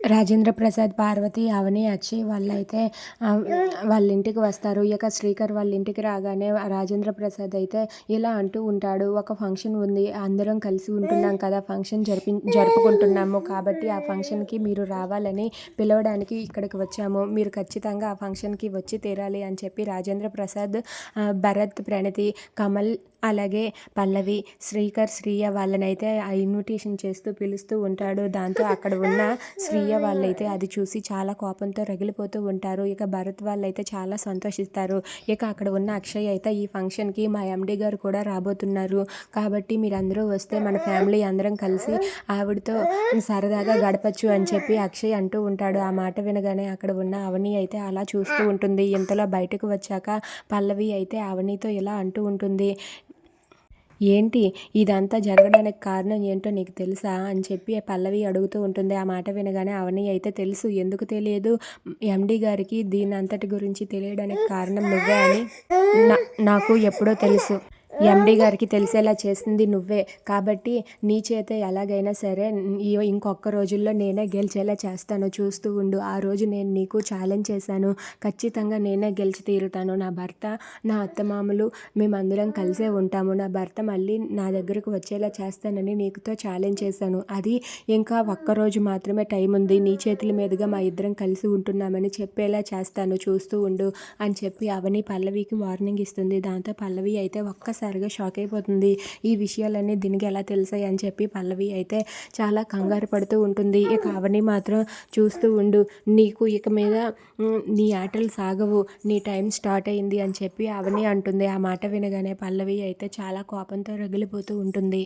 రాజేంద్ర ప్రసాద్ పార్వతి అవని అచ్చి వాళ్ళైతే వాళ్ళ ఇంటికి వస్తారు. ఇక శ్రీకర్ వాళ్ళ ఇంటికి రాగానే రాజేంద్ర ప్రసాద్ అయితే ఇలా అంటూ ఉంటాడు. ఒక ఫంక్షన్ ఉంది. అందరం కలిసి ఉంటున్నాం కదా. ఫంక్షన్ జరిపి జరుపుకుంటున్నాము కాబట్టి ఆ ఫంక్షన్కి మీరు రావాలని పిలవడానికి ఇక్కడికి వచ్చాము. మీరు ఖచ్చితంగా ఆ ఫంక్షన్కి వచ్చి తీరాలి అని చెప్పి రాజేంద్ర ప్రసాద్ భరత్ ప్రణతి కమల్ అలాగే పల్లవి శ్రీకర్ శ్రీయ వాళ్ళనైతే ఆ ఇన్విటేషన్ చేస్తూ పిలుస్తూ ఉంటాడు. దాంతో అక్కడ ఉన్న శ్రీయ వాళ్ళైతే అది చూసి చాలా కోపంతో రగిలిపోతూ ఉంటారు. ఇక భరత్ వాళ్ళైతే చాలా సంతోషిస్తారు. ఇక అక్కడ ఉన్న అక్షయ్ అయితే ఈ ఫంక్షన్కి మా ఎండి గారు కూడా రాబోతున్నారు. కాబట్టి మీరందరూ వస్తే మన ఫ్యామిలీ అందరం కలిసి ఆవిడతో సరదాగా గడపచ్చు అని చెప్పి అక్షయ్ అంటూ ఉంటాడు. ఆ మాట వినగానే అక్కడ ఉన్న అవని అయితే అలా చూస్తూ ఉంటుంది. ఇంతలో బయటకు వచ్చాక పల్లవి అయితే అవనితో ఇలా అంటూ ఉంటుంది. ఏంటి ఇదంతా జరగడానికి కారణం ఏంటో నీకు తెలుసా? అని చెప్పి పల్లవి అడుగుతూ ఉంటుంది. ఆ మాట వినగానే అవని అయితే తెలుసు. ఎందుకు తెలియదు? ఎండి గారికి దీని అంతటి గురించి తెలియడానికి కారణం నువ్వే అని నాకు ఎప్పుడో తెలుసు. ఎండి గారికి తెలిసేలా చేసింది నువ్వే. కాబట్టి నీ చేత ఎలాగైనా సరే ఇంకొక రోజుల్లో నేనే గెలిచేలా చేస్తాను. చూస్తూ ఉండు. ఆ రోజు నేను నీకు ఛాలెంజ్ చేశాను. ఖచ్చితంగా నేనే గెలిచి తీరుతాను. నా భర్త నా అత్తమామలు మేమందరం కలిసే ఉంటాము. నా భర్త మళ్ళీ నా దగ్గరకు వచ్చేలా చేస్తానని నీకుతో ఛాలెంజ్ చేశాను. అది ఇంకా ఒక్కరోజు మాత్రమే టైం ఉంది. నీ చేతుల మీదుగా మా ఇద్దరం కలిసి ఉంటున్నామని చెప్పేలా చేస్తాను. చూస్తూ ఉండు అని చెప్పి అవని పల్లవికి వార్నింగ్ ఇస్తుంది. దాంతో పల్లవి అయితే ఒక్కసారి ఒక్కసారిగా షాక్ అయిపోతుంది. ఈ విషయాలన్నీ దీనికి ఎలా తెలిసాయి అని చెప్పి పల్లవి అయితే చాలా కంగారు పడుతూ ఉంటుంది. ఇక అవని మాత్రం చూస్తూ ఉండు. నీకు ఇక మీద నీ ఆటలు సాగవు. నీ టైం స్టార్ట్ అయింది అని చెప్పి అవని అంటుంది. ఆ మాట వినగానే పల్లవి అయితే చాలా కోపంతో రగిలిపోతూ ఉంటుంది.